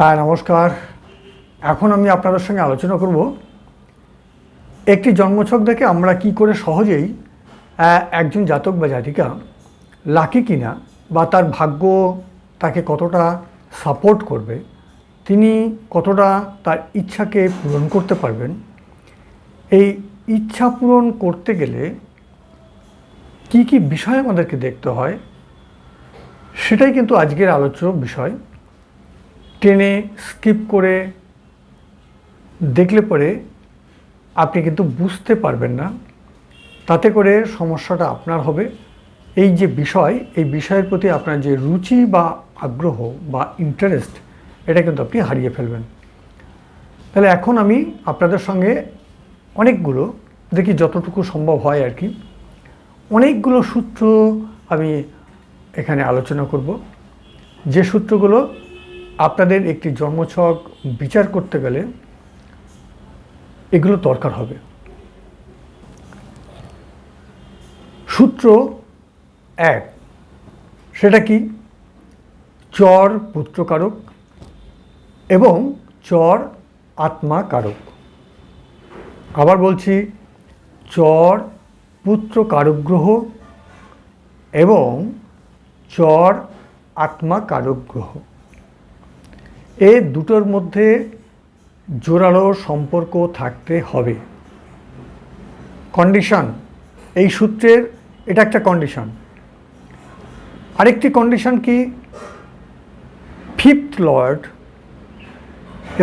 হ্যাঁ নমস্কার। এখন আমি আপনাদের সঙ্গে আলোচনা করব। একটি জন্মছক দেখে আমরা কি করে সহজেই একজন জাতক বা জাতিকা লাকি কিনা বা তার ভাগ্য তাকে কতটা সাপোর্ট করবে, তিনি কতটা তার ইচ্ছাকে পূরণ করতে পারবেন, এই ইচ্ছা পূরণ করতে গেলে কি কি বিষয় আমাদেরকে দেখতে হয়, সেটাই কিন্তু আজকের আলোচ্য বিষয়। টেনে স্কিপ করে দেখলে পরে আপনি কিন্তু বুঝতে পারবেন না। তাতে করে সমস্যাটা আপনার হবে। এই যে বিষয়, এই বিষয়ের প্রতি আপনার যে রুচি বা আগ্রহ বা ইন্টারেস্ট এটা কিন্তু আপনি হারিয়ে ফেলবেন। তাহলে এখন আমি আপনাদের সঙ্গে অনেকগুলো, দেখি যতটুকু সম্ভব হয় আর কি, অনেকগুলো সূত্র আমি এখানে আলোচনা করব। যে সূত্রগুলো আপনাদের একটি জন্মছক বিচার করতে গেলে এগুলো দরকার হবে। সূত্র এক, সেটা কি? চর পুত্রকারক এবং চর আত্মা কারক আবার বলছি, চর পুত্র কারক গ্রহ এবং চর আত্মা কারক গ্রহ এ দুটোর মধ্যে জোরালো সম্পর্ক থাকতে হবে। কন্ডিশন এই সূত্রের, এটা একটা কন্ডিশন আরেকটি কন্ডিশন কি? ফিফথ লর্ড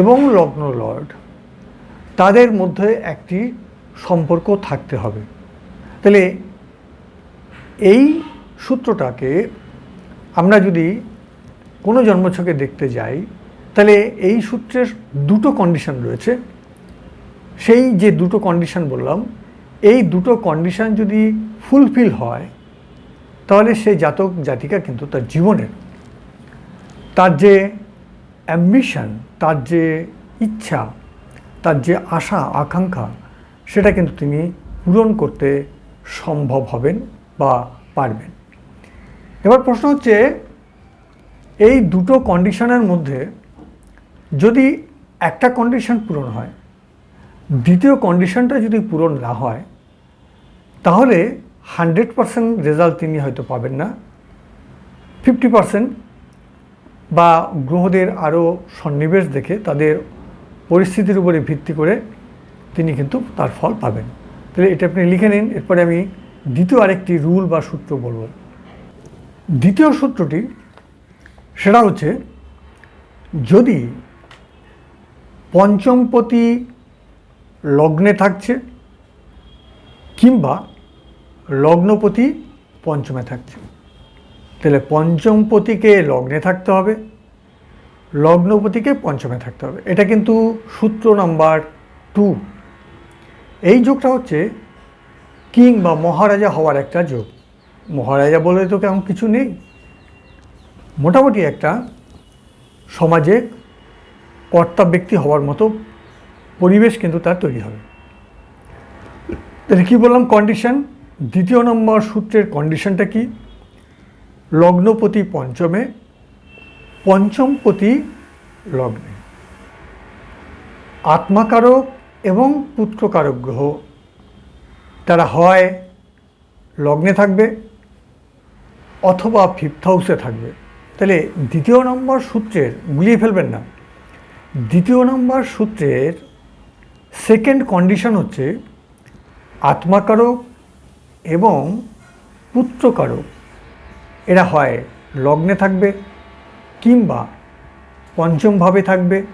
এবং লগ্ন লর্ড তাদের মধ্যে একটি সম্পর্ক থাকতে হবে। তাহলে এই সূত্রটাকে আমরা যদি কোনো জন্মছকে দেখতে যাই তাহলে এই সূত্রের দুটো কন্ডিশন রয়েছে। সেই যে দুটো কন্ডিশন বললাম, এই দুটো কন্ডিশন যদি ফুলফিল হয়, তাহলে সেই জাতক জাতিকা কিন্তু তার জীবনের, তার যে অ্যাম্বিশন তার যে ইচ্ছা, তার যে আশা, আকাঙ্ক্ষা, সেটা কিন্তু তিনি পূরণ করতে সম্ভব হবেন বা পারবেন। এবার প্রশ্ন হচ্ছে, এই দুটো কন্ডিশনের মধ্যে যদি একটা কন্ডিশন পূরণ হয়, দ্বিতীয় কন্ডিশনটা যদি পূরণ না হয়, তাহলে হান্ড্রেড পারসেন্ট রেজাল্ট তিনি হয়তো পাবেন না। ফিফটি পারসেন্ট বা গ্রহদের আরও সন্নিবেশ দেখে তাদের পরিস্থিতির উপরে ভিত্তি করে তিনি কিন্তু তার ফল পাবেন। তাহলে এটা আপনি লিখে নিন, এরপরে আমি দ্বিতীয় আরেকটি রুল বা সূত্র বলব। দ্বিতীয় সূত্রটি সেটা হচ্ছে, যদি পঞ্চমপতি লগ্নে থাকছে কিংবা লগ্নপতি পঞ্চমে থাকছে। তাহলে পঞ্চমপতিকে লগ্নে থাকতে হবে, লগ্নপতিকে পঞ্চমে থাকতে হবে। এটা কিন্তু সূত্র নাম্বার টু এই যোগটা হচ্ছে কিং বা মহারাজা হওয়ার একটা যোগ। মহারাজা বলে তো কেমন কিছু নেই। মোটামুটি একটা সমাজে কর্তা ব্যক্তি হওয়ার মতো পরিবেশ কিন্তু তার তৈরি হবে। তাহলে কী বললাম কন্ডিশন দ্বিতীয় নম্বর সূত্রের কন্ডিশনটা কি? লগ্নপতি পঞ্চমে, পঞ্চমপতি লগ্নে। আত্মাকারক এবং পুত্রকারক গ্রহ। তারা হয় লগ্নে থাকবে অথবা ফিফথ হাউসে থাকবে। তাহলে দ্বিতীয় নম্বর সূত্রের গুলিয়ে ফেলবেন না। দ্বিতীয় নম্বর সূত্রের সেকেন্ড কন্ডিশন হচ্ছে আত্মাকারক এবং পুত্রকারক। এরা হয় লগ্নে থাকবে কিংবা পঞ্চমভাবে থাকবে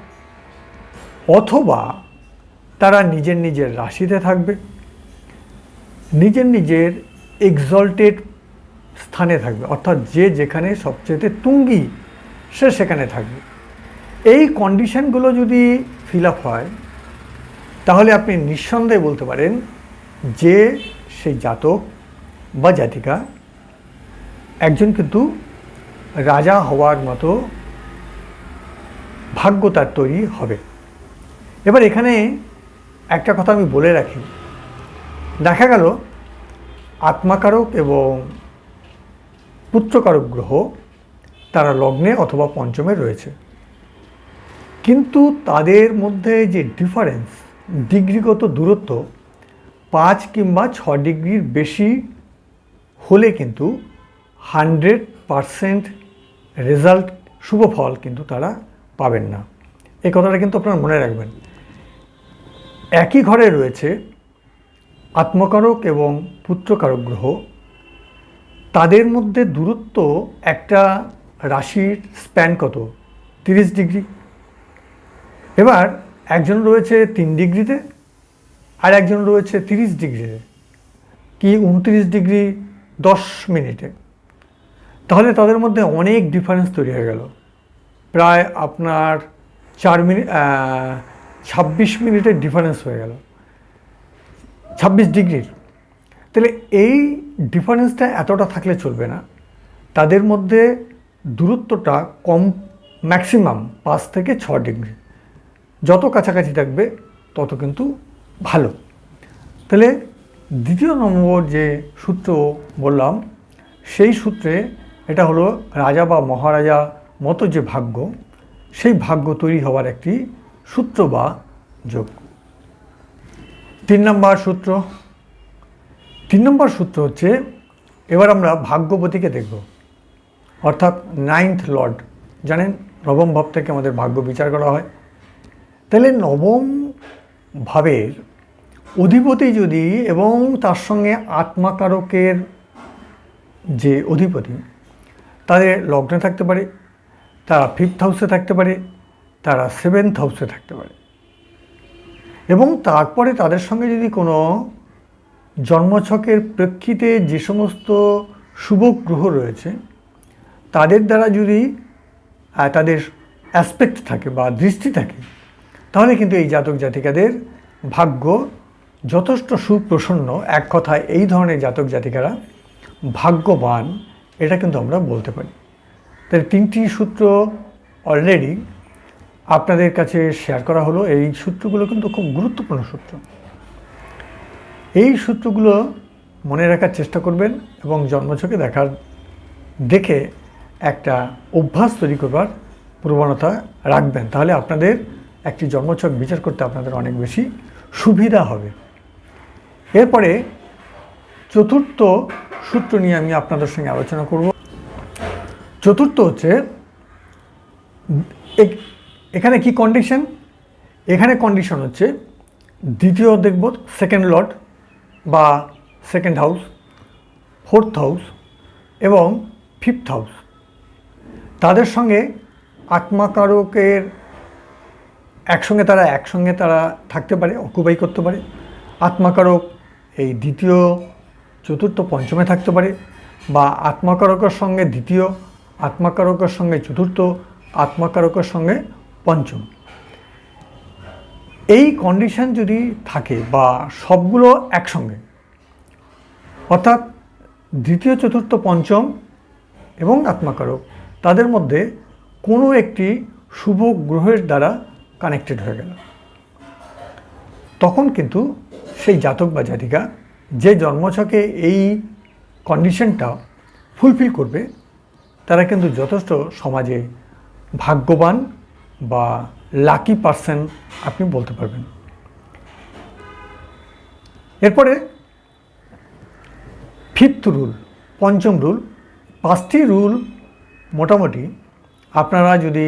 অথবা তারা নিজের নিজের রাশিতে থাকবে, নিজের নিজের এক্সল্টেড স্থানে থাকবে, অর্থাৎ যে যেখানে সবচেয়ে তুঙ্গি সে সেখানে থাকবে। এই কন্ডিশনগুলো যদি ফিল আপ হয়, তাহলে আপনি নিঃসন্দেহে বলতে পারেন যে সেই জাতক বা জাতিকা একজন কিন্তু রাজা হওয়ার মতো ভাগ্য তার তৈরি হবে। এবার এখানে একটা কথা আমি বলে রাখি। দেখা গেল আত্মাকারক এবং পুত্রকারক গ্রহ তারা লগ্নে অথবা পঞ্চমে রয়েছে। কিন্তু তাদের মধ্যে যে ডিফারেন্স ডিগ্রিগত দূরত্ব পাঁচ কিংবা ছ ডিগ্রির বেশি হলে কিন্তু হান্ড্রেড পারসেন্ট রেজাল্ট শুভ ফল কিন্তু তারা পাবেন না। এই কথাটা কিন্তু আপনারা মনে রাখবেন। একই ঘরে রয়েছে আত্মকারক এবং পুত্রকারক গ্রহ। তাদের মধ্যে দূরত্ব একটা রাশির স্প্যান কত? তিরিশ ডিগ্রি। এবার একজন রয়েছে তিন ডিগ্রিতে আর একজন রয়েছে তিরিশ ডিগ্রিতে। কি উনত্রিশ ডিগ্রি দশ মিনিটে? তাহলে তাদের মধ্যে অনেক ডিফারেন্স তৈরি হয়ে গেল। প্রায় আপনার চার মিনিট ছাব্বিশ মিনিটের ডিফারেন্স হয়ে গেল। ছাব্বিশ ডিগ্রির। তাহলে এই ডিফারেন্সটা এতটা থাকলে চলবে না। তাদের মধ্যে দূরত্বটা কম ম্যাক্সিমাম পাঁচ থেকে ছ ডিগ্রি। যত কাছাকাছি থাকবে, তত কিন্তু ভালো। তাহলে দ্বিতীয় নম্বর যে সূত্র বললাম, সেই সূত্রে এটা হলো রাজা বা মহারাজা মতো যে ভাগ্য, সেই ভাগ্য তৈরি হওয়ার একটি সূত্র বা যোগ। তিন নম্বর সূত্র। তিন নম্বর সূত্র হচ্ছে, এবার আমরা ভাগ্যবতীকে দেখব। অর্থাৎ নাইন্থ লর্ড। জানেন, নবম ভাব থেকে আমাদের ভাগ্য বিচার করা হয়। তাহলে নবম ভাবের অধিপতি যদি এবং তার সঙ্গে আত্মাকারকের যে অধিপতি, তাদের লগ্নে থাকতে পারে, তারা ফিফথ হাউসে থাকতে পারে, তারা সেভেন্থ হাউসে থাকতে পারে। এবং তারপরে তাদের সঙ্গে যদি কোনো জন্মছকের প্রেক্ষিতে যে সমস্ত শুভ গ্রহ রয়েছে, তাদের দ্বারা যদি তাদের অ্যাসপেক্ট থাকে বা দৃষ্টি থাকে তাহলে কিন্তু এই জাতক জাতিকাদের ভাগ্য যথেষ্ট সুপ্রসন্ন। এক কথায় এই ধরনের জাতক জাতিকারা ভাগ্যবান, এটা কিন্তু আমরা বলতে পারি। তাই তিনটি সূত্র অলরেডি আপনাদের কাছে শেয়ার করা হলো। এই সূত্রগুলো কিন্তু খুব গুরুত্বপূর্ণ সূত্র। এই সূত্রগুলো মনে রাখার চেষ্টা করবেন এবং জন্মছকে দেখার, দেখে একটা অভ্যাস তৈরি করবার প্রবণতা রাখবেন। তাহলে আপনাদের একটি জন্মছক বিচার করতে আপনাদের অনেক বেশি সুবিধা হবে। এরপরে চতুর্থ সূত্র নিয়ে আমি আপনাদের সঙ্গে আলোচনা করব। চতুর্থ হচ্ছে এখানে কি কন্ডিশন এখানে কন্ডিশন হচ্ছে দ্বিতীয় দেখব সেকেন্ড লট বা সেকেন্ড হাউস ফোর্থ হাউস এবং ফিফথ হাউস তাদের সঙ্গে আত্মাকারকের একসঙ্গে তারা একসঙ্গে তারা থাকতে পারে, অকুপাই করতে পারে। আত্মাকারক এই দ্বিতীয়, চতুর্থ, পঞ্চমে থাকতে পারে বা আত্মাকারকের সঙ্গে দ্বিতীয়, আত্মাকারকের সঙ্গে চতুর্থ, আত্মাকারকের সঙ্গে পঞ্চম। এই কন্ডিশন যদি থাকে বা সবগুলো একসঙ্গে, অর্থাৎ দ্বিতীয়, চতুর্থ, পঞ্চম এবং আত্মাকারক, তাদের মধ্যে কোনো একটি শুভ গ্রহের দ্বারা কানেক্টেড হয়ে গেল। তখন কিন্তু সেই জাতক বা জাতিকা যে জন্মছকে এই কন্ডিশনটা ফুলফিল করবে, তারা কিন্তু যথেষ্ট সমাজে ভাগ্যবান বা লাকি পার্সন আপনি বলতে পারবেন। এরপরে ফিফথ রুল পঞ্চম রুল পাঁচটি রুল মোটামুটি আপনারা যদি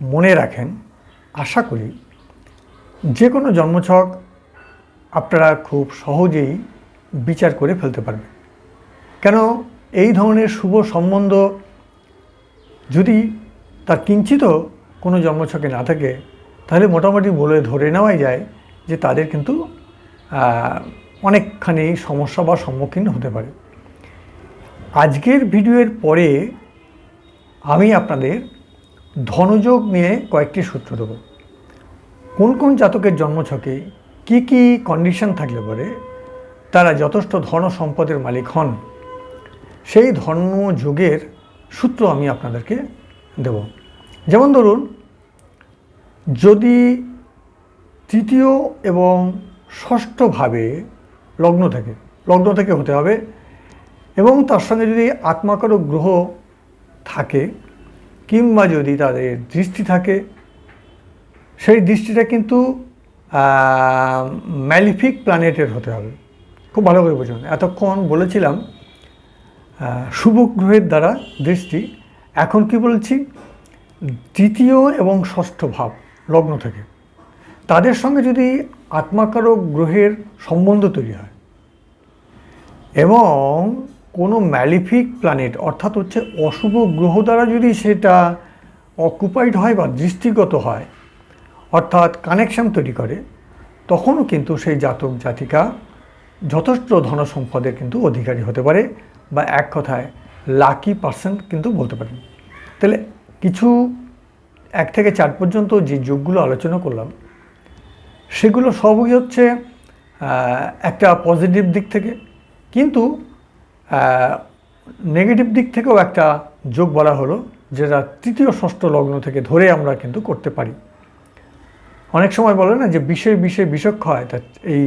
মনে রাখেন আশা করি যে কোনো জন্মছক আপনারা খুব সহজেই বিচার করে ফেলতে পারবেন। কেন এই ধরনের শুভ সম্বন্ধ যদি তার কিঞ্চিত কোনো জন্মছকে না থাকে, তাহলে মোটামুটি বলে ধরে নেওয়াই যায় যে তাদের কিন্তু অনেকখানি সমস্যা বা সম্মুখীন হতে পারে। আজকের ভিডিওর পরে আমি আপনাদের ধনযোগ নিয়ে কয়েকটি সূত্র দেবো। কোন কোন জাতকের জন্মছকে কি কি কন্ডিশন থাকলে পরে তারা যথেষ্ট ধন সম্পদের মালিক হন? সেই ধর্মযোগের সূত্র আমি আপনাদেরকে দেব। যেমন ধরুন, যদি তৃতীয় এবং ষষ্ঠভাবে লগ্ন থাকে, লগ্ন থেকে হতে হবে এবং তার সঙ্গে যদি আত্মাকারক গ্রহ থাকে কিংবা যদি তাদের দৃষ্টি থাকে সেই দৃষ্টিটা কিন্তু ম্যালিফিক প্ল্যানেটের হতে হবে। খুব ভালো করে বুঝুন। এতক্ষণ বলেছিলাম শুভ গ্রহের দ্বারা দৃষ্টি। এখন কি বলছি? তৃতীয় এবং ষষ্ঠ ভাব, লগ্ন থেকে। তাদের সঙ্গে যদি আত্মাকারক গ্রহের সম্বন্ধ তৈরি হয়, এবং কোনো ম্যালিফিক প্ল্যানেট, অর্থাৎ হচ্ছে অশুভ গ্রহ দ্বারা যদি সেটা অকুপাইড হয় বা দৃষ্টিগত হয় অর্থাৎ কানেকশন তৈরি করে, তখনও কিন্তু সেই জাতক জাতিকা যথেষ্ট ধন সম্পদের কিন্তু অধিকারী হতে পারে বা এক কথায় লাকি পার্সেন্ট কিন্তু বলতে পারেন। তাহলে কিছু এক থেকে চার পর্যন্ত যে যোগগুলো আলোচনা করলাম, সেগুলো সবই হচ্ছে একটা পজিটিভ দিক থেকে কিন্তু নেগেটিভ দিক থেকেও একটা যোগ বলা হলো, যেটা তৃতীয় ষষ্ঠ লগ্ন থেকে ধরে আমরা কিন্তু করতে পারি। অনেক সময় বলে না যে বিষয় বিষয় বিষক্ষ হয়। তা এই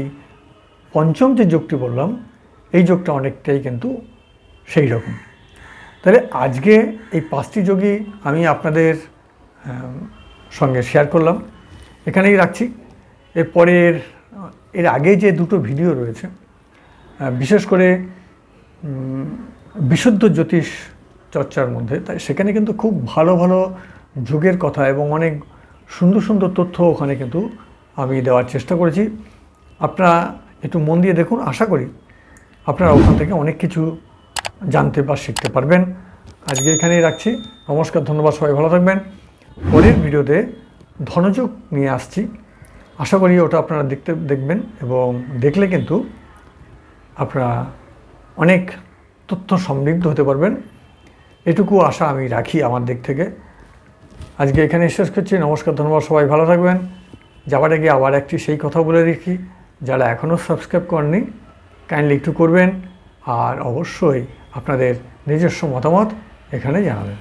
পঞ্চম যে যোগটি বললাম, এই যোগটা অনেকটাই কিন্তু সেই রকম। তাহলে আজকে এই পাঁচটি যোগই আমি আপনাদের সঙ্গে শেয়ার করলাম। এখানেই রাখছি। এরপরের, এর আগে যে দুটো ভিডিও রয়েছে বিশেষ করে বিশুদ্ধ জ্যোতিষ চর্চার মধ্যে, তাই সেখানে কিন্তু খুব ভালো ভালো যুগের কথা এবং অনেক সুন্দর সুন্দর তথ্য ওখানে কিন্তু আমি দেওয়ার চেষ্টা করেছি। আপনারা একটু মন দিয়ে দেখুন, আশা করি আপনারা ওখান থেকে অনেক কিছু জানতে বা শিখতে পারবেন। আজকে এখানেই রাখছি। নমস্কার, ধন্যবাদ, সবাই ভালো থাকবেন। পরের ভিডিওতে ধনযোগ নিয়ে আসছি। আশা করি ওটা আপনারা দেখতে, দেখবেন এবং দেখলে কিন্তু আপনারা অনেক তথ্য সমৃদ্ধ হতে পারবেন। এটুকু আশা আমি রাখি আমার দিক থেকে। আজকে এখানে শেষ করছি। নমস্কার, ধন্যবাদ, সবাই ভালো থাকবেন। যাবার আগে আবার একটি সেই কথা বলে রেখি, যারা এখনও সাবস্ক্রাইব করেননি কাইন্ডলি একটু করবেন, আর অবশ্যই আপনাদের নিজস্ব মতামত এখানে জানাবেন।